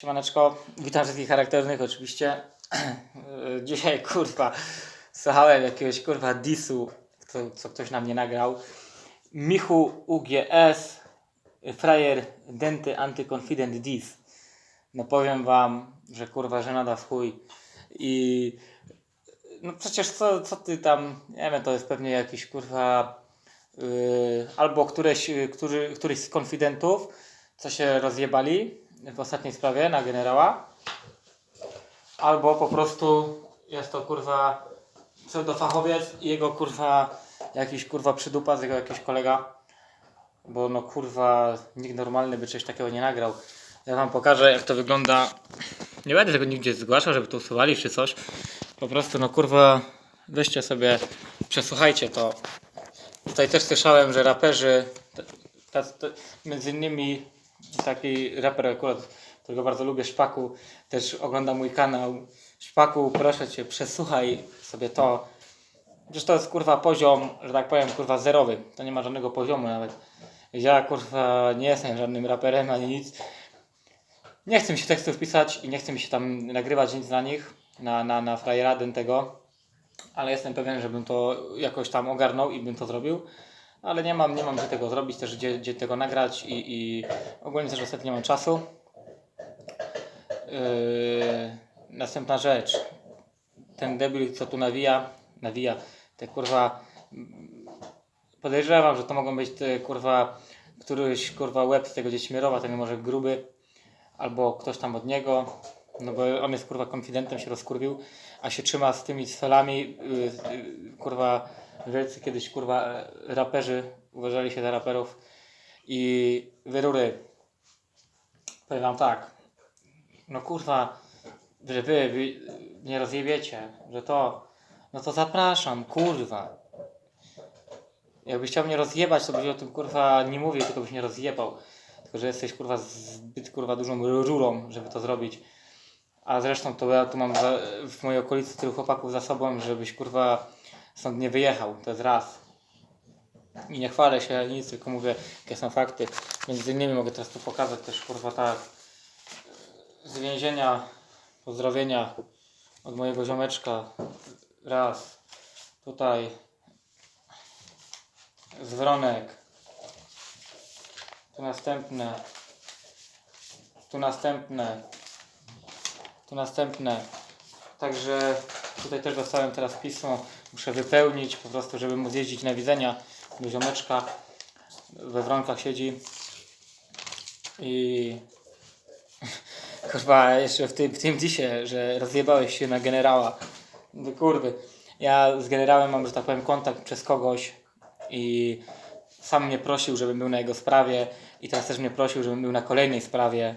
Siemaneczko, witam wszystkich charakternych oczywiście. Dzisiaj kurwa słuchałem jakiegoś kurwa disu, co, co ktoś na mnie nagrał. Michu UGS, frajer denty antyconfident dis. No powiem wam, że kurwa żenada w chuj. I no przecież co, co ty tam, nie wiem, to jest pewnie jakiś kurwa yy, albo któreś, yy, którzy, któryś z konfidentów, co się rozjebali w ostatniej sprawie na generała, albo po prostu jest to kurwa pseudofachowiec i jego kurwa jakiś kurwa przydupa z jego jakiś kolega, bo no kurwa nikt normalny by czegoś takiego nie nagrał. Ja wam pokażę jak to wygląda. Nie będę tego nigdzie zgłaszał, żeby to usuwali czy coś. Po prostu no kurwa weźcie sobie, przesłuchajcie to. Tutaj też słyszałem, że raperzy, między innymi taki raper akurat, którego bardzo lubię, Szpaku, też ogląda mój kanał. Szpaku, proszę Cię, przesłuchaj sobie to. Przecież to jest kurwa poziom, że tak powiem, kurwa zerowy. To nie ma żadnego poziomu nawet. Ja kurwa nie jestem żadnym raperem ani nic. Nie chcę mi się tekstów pisać i nie chcę mi się tam nagrywać nic na nich, na, na, na frajera tego, ale jestem pewien, że bym to jakoś tam ogarnął i bym to zrobił. Ale nie mam, nie mam gdzie tego zrobić, też gdzie, gdzie tego nagrać i, i ogólnie też ostatnio nie mam czasu. Yy, następna rzecz. Ten debil, co tu nawija, nawija, te kurwa. Podejrzewam, że to mogą być te kurwa, któryś kurwa łeb z tego dziećmierowa, ten może gruby, albo ktoś tam od niego. No bo on jest kurwa konfidentem, się rozkurwił, a się trzyma z tymi sfelami, yy, yy, kurwa, wielcy kiedyś kurwa e, raperzy uważali się za raperów i wyrury. Powiem wam tak, no kurwa, że wy, wy nie rozjebiecie, że to, no to zapraszam, kurwa. Jakbyś chciał mnie rozjebać, to byś o tym kurwa nie mówił, tylko byś mnie rozjebał. Tylko, że jesteś kurwa zbyt kurwa dużą rurą, żeby to zrobić. A zresztą to ja tu mam za, w mojej okolicy tylu chłopaków za sobą, żebyś kurwa stąd nie wyjechał. To jest raz. I nie chwalę się nic, tylko mówię, jakie są fakty. Między innymi mogę teraz tu pokazać też kurwa tak z więzienia pozdrowienia od mojego ziomeczka. Raz. Tutaj z Wronek. Tu następne. Tu następne. Tu następne. Także tutaj też dostałem teraz pismo. Muszę wypełnić po prostu, żeby móc jeździć na widzenia do ziomeczka. We Wronkach siedzi. I kurwa jeszcze w tym, w tym że rozjebałeś się na generała. Do kurwy. Ja z generałem mam, że tak powiem, kontakt przez kogoś i sam mnie prosił, żebym był na jego sprawie i teraz też mnie prosił, żebym był na kolejnej sprawie,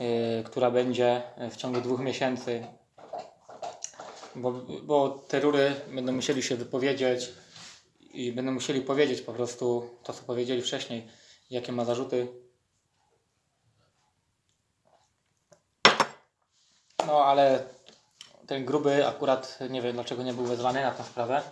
yy, która będzie w ciągu dwóch miesięcy. Bo, bo te rury będą musieli się wypowiedzieć i będą musieli powiedzieć po prostu to, co powiedzieli wcześniej, jakie ma zarzuty. No ale ten gruby akurat nie wiem dlaczego nie był wezwany na tę sprawę,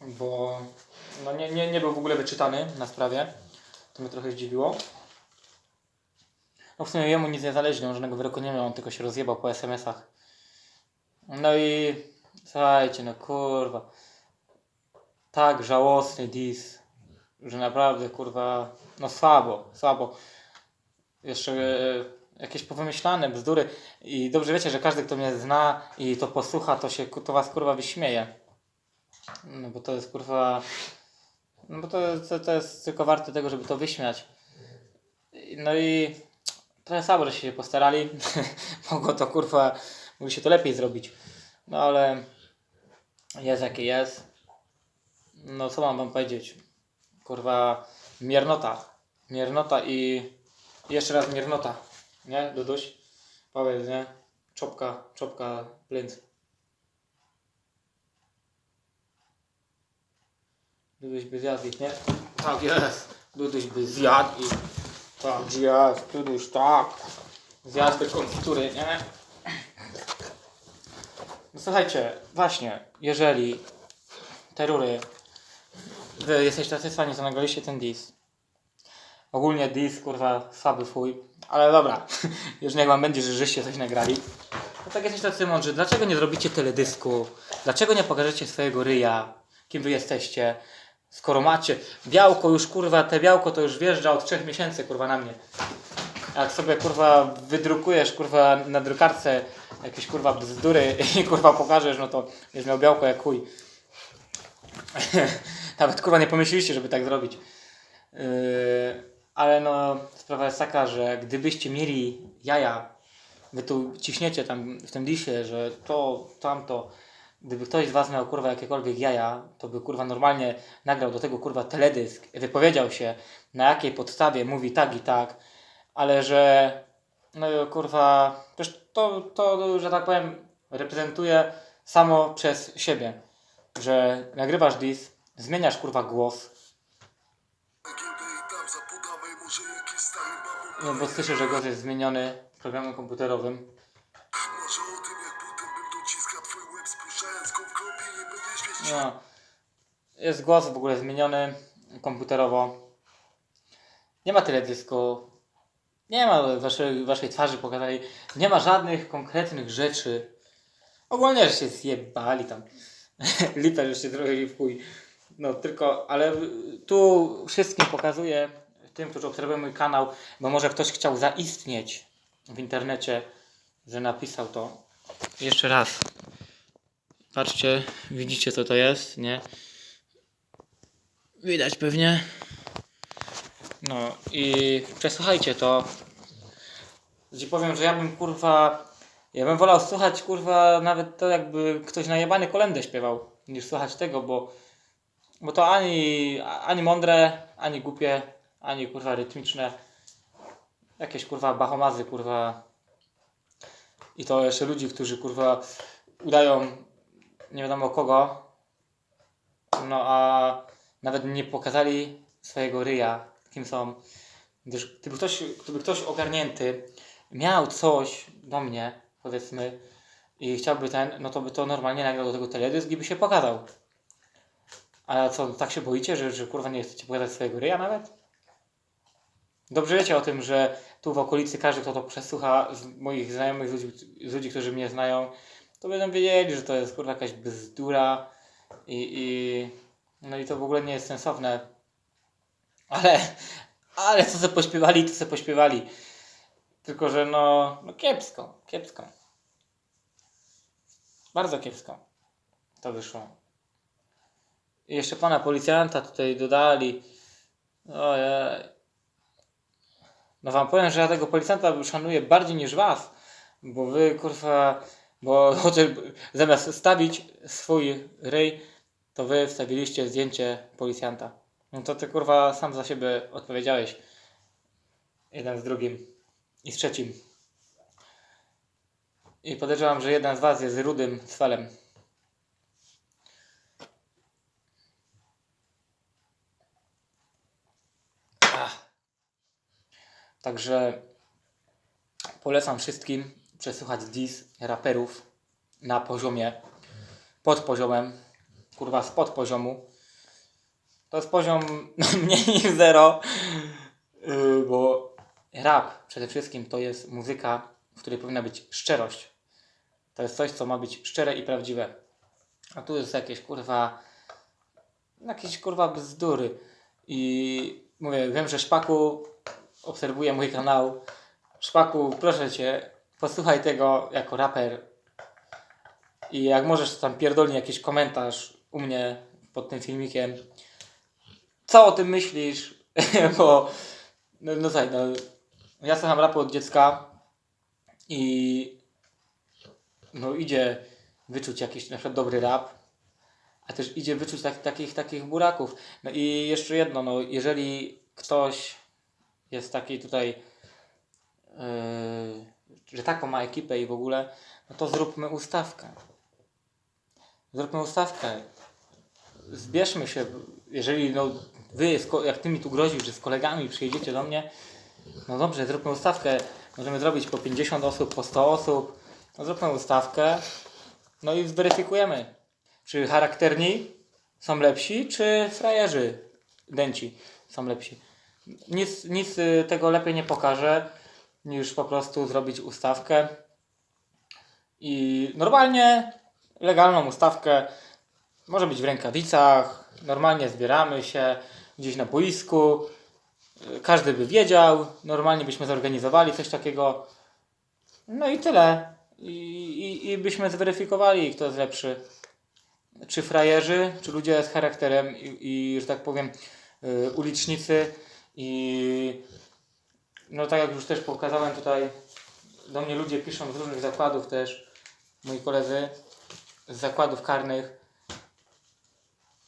bo no nie, nie, nie był w ogóle wyczytany na sprawie. To mnie trochę zdziwiło. No w sumie jemu nic nie zależy, on żadnego wyroku nie miał, on tylko się rozjebał po SMS-ach. No i słuchajcie, no kurwa. Tak żałosny dis, że naprawdę kurwa, no słabo, słabo. Jeszcze e, jakieś powymyślane bzdury i dobrze wiecie, że każdy kto mnie zna i to posłucha, to się to was kurwa wyśmieje. No bo to jest kurwa, no bo to, to, to jest tylko warte tego, żeby to wyśmiać. No i trochę słabo, że się postarali. Mogło to kurwa, mogli się to lepiej zrobić. No ale jest jakie jest. No co mam wam powiedzieć? Kurwa, miernota. Miernota i i jeszcze raz miernota. Nie, Duduś? Powiedz, nie? Czopka, czopka, plync. Duduś by zjadł nie? Tak jest. Duduś by zjadł ich. Tak jest, Duduś, tak. Zjadłby konfitury, nie? No słuchajcie, właśnie, jeżeli te rury wy jesteście tacy fani, to nagraliście ten dis. Ogólnie dis, kurwa, słaby fuj, Ale dobra, już niech wam będzie, że żeście coś nagrali. No tak jesteście tacy mądrzy, dlaczego nie zrobicie teledysku? Dlaczego nie pokażecie swojego ryja? Kim wy jesteście? Skoro macie białko już kurwa, te białko to już wjeżdża od trzech miesięcy kurwa na mnie. Jak sobie kurwa wydrukujesz kurwa na drukarce jakieś kurwa bzdury i kurwa pokażesz, no to będziesz miał białko jak chuj. Nawet kurwa nie pomyśleliście, żeby tak zrobić. Yy, ale no, sprawa jest taka, że gdybyście mieli jaja, wy tu ciśniecie tam w tym disie, że to, tamto, gdyby ktoś z was miał kurwa jakiekolwiek jaja, to by kurwa normalnie nagrał do tego kurwa teledysk, wypowiedział się na jakiej podstawie mówi tak i tak, ale że no kurwa, też to, to, że tak powiem, reprezentuje samo przez siebie, że nagrywasz dis, zmieniasz kurwa głos, no bo słyszę, że głos jest zmieniony komputerowym. W wiedzieć No. Jest głos w ogóle zmieniony komputerowo. Nie ma teledysku. Nie ma waszej, waszej twarzy pokazanej. Nie ma żadnych konkretnych rzeczy. Ogólnie, że się zjebali tam. Lipę, że się zrobili w chuj. No tylko, ale tu wszystkim pokazuję, tym, którzy obserwują mój kanał, bo może ktoś chciał zaistnieć w internecie, że napisał to. Jeszcze raz. Patrzcie, widzicie co to jest, nie? Widać pewnie. No i przesłuchajcie to. Ci powiem, że ja bym kurwa. Ja bym wolał słuchać kurwa nawet to jakby ktoś najebany kolendę śpiewał, niż słuchać tego, bo, bo to ani, ani mądre, ani głupie, ani kurwa rytmiczne. Jakieś kurwa bachomazy kurwa. I to jeszcze ludzi, którzy kurwa udają nie wiadomo kogo. No a nawet nie pokazali swojego ryja, kim są. Gdyż gdyby ktoś, gdyby ktoś ogarnięty miał coś do mnie, powiedzmy, i chciałby ten, no to by to normalnie nagrał do tego teledysk i by się pokazał. A co, tak się boicie, że, że kurwa nie chcecie pokazać swojego ryja nawet? Dobrze wiecie o tym, że tu w okolicy każdy, kto to przesłucha z moich znajomych, z ludzi, z ludzi którzy mnie znają, to będą wiedzieli, że to jest kurwa jakaś bzdura i, i no i to w ogóle nie jest sensowne. Ale, ale co se pośpiewali, to se pośpiewali. Tylko, że no, no kiepsko, kiepsko. Bardzo kiepsko to wyszło. I jeszcze pana policjanta tutaj dodali. Ojej. No wam powiem, że ja tego policjanta szanuję bardziej niż was. Bo wy kurwa, bo chociaż zamiast stawić swój ryj, to wy wstawiliście zdjęcie policjanta. No to ty kurwa sam za siebie odpowiedziałeś. Jeden z drugim i z trzecim. I podejrzewam, że jeden z was jest rudym cwelem. Ach. Także polecam wszystkim przesłuchać dis raperów na poziomie pod poziomem, kurwa spod poziomu. To jest poziom mniej niż zero, yy, bo rap przede wszystkim to jest muzyka, w której powinna być szczerość. To jest coś, co ma być szczere i prawdziwe. A tu jest jakieś kurwa, jakieś kurwa bzdury. I mówię, wiem, że Szpaku obserwuje mój kanał. Szpaku, proszę cię, posłuchaj tego jako raper. I jak możesz, tam pierdolnij jakiś komentarz u mnie pod tym filmikiem. Co o tym myślisz? Bo, no, no słuchaj, no, ja słucham rapu od dziecka i no idzie wyczuć jakiś na przykład dobry rap, a też idzie wyczuć tak, takich, takich buraków. No i jeszcze jedno, no jeżeli ktoś jest taki tutaj, yy, że taką ma ekipę i w ogóle, no to zróbmy ustawkę. Zróbmy ustawkę. Zbierzmy się, jeżeli no, wy, jak ty mi tu grozisz, że z kolegami przyjedziecie do mnie, no dobrze, zróbmy ustawkę. Możemy zrobić po 50 osób, po 100 osób. No zróbmy ustawkę. No i zweryfikujemy, czy charakterni są lepsi, czy frajerzy dęci są lepsi. Nic, nic y, tego lepiej nie pokaże. niż po prostu zrobić ustawkę. I normalnie legalną ustawkę może być w rękawicach, normalnie zbieramy się gdzieś na boisku, każdy by wiedział, normalnie byśmy zorganizowali coś takiego. No i tyle. I, i, i byśmy zweryfikowali, kto jest lepszy. Czy frajerzy, czy ludzie z charakterem i, i że tak powiem, y, ulicznicy. I no tak jak już też pokazałem tutaj, do mnie ludzie piszą z różnych zakładów też, moi koledzy z zakładów karnych.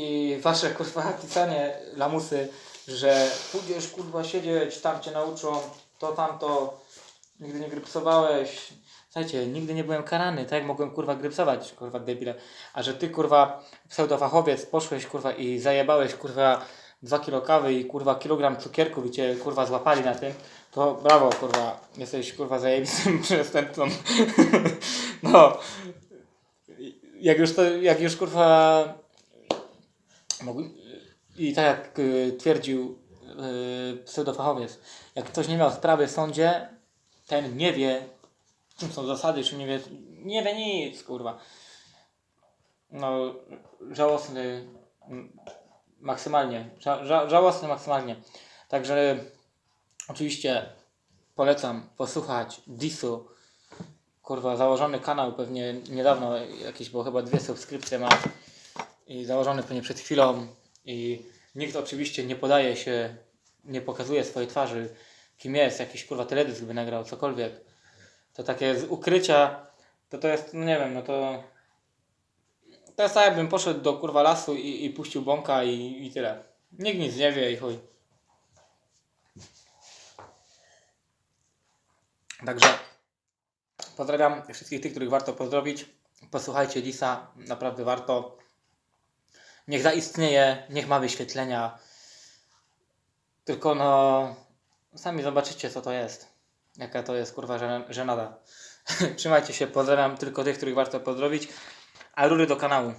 I wasze kurwa pisanie lamusy, że pójdziesz kurwa siedzieć, tam cię nauczą, to tamto, nigdy nie grypsowałeś. Słuchajcie, nigdy nie byłem karany, tak mogłem kurwa grypsować, kurwa debile. A że ty kurwa pseudofachowiec poszłeś kurwa i zajebałeś kurwa 2 kilo kawy i kurwa kilogram cukierków i cię kurwa złapali na tym, to brawo kurwa, jesteś kurwa zajebistym przestępcą. no. Jak już to, jak już kurwa I tak jak y, twierdził y, pseudofachowiec, jak ktoś nie miał sprawy w sądzie, ten nie wie, czym są zasady, czy nie wie, nie wie nic, kurwa. No, żałosny maksymalnie, ża, ża, żałosny maksymalnie. Także oczywiście polecam posłuchać Disu, kurwa, założony kanał pewnie niedawno, jakieś, bo chyba dwie subskrypcje ma i założony pewnie przed chwilą i nikt oczywiście nie podaje się, nie pokazuje swojej twarzy, kim jest, jakiś kurwa teledysk by nagrał, cokolwiek. To takie z ukrycia, to to jest, no nie wiem, no to to jest tak jakbym poszedł do kurwa lasu i, i puścił bąka i, i tyle. Nikt nic nie wie i chuj. Także pozdrawiam wszystkich tych, których warto pozdrowić. Posłuchajcie Lisa, naprawdę warto. Niech zaistnieje, niech ma wyświetlenia. Tylko no, sami zobaczycie co to jest. Jaka to jest kurwa żen- żenada. Trzymajcie się, pozdrawiam tylko tych, których warto pozdrowić. A rury do kanału.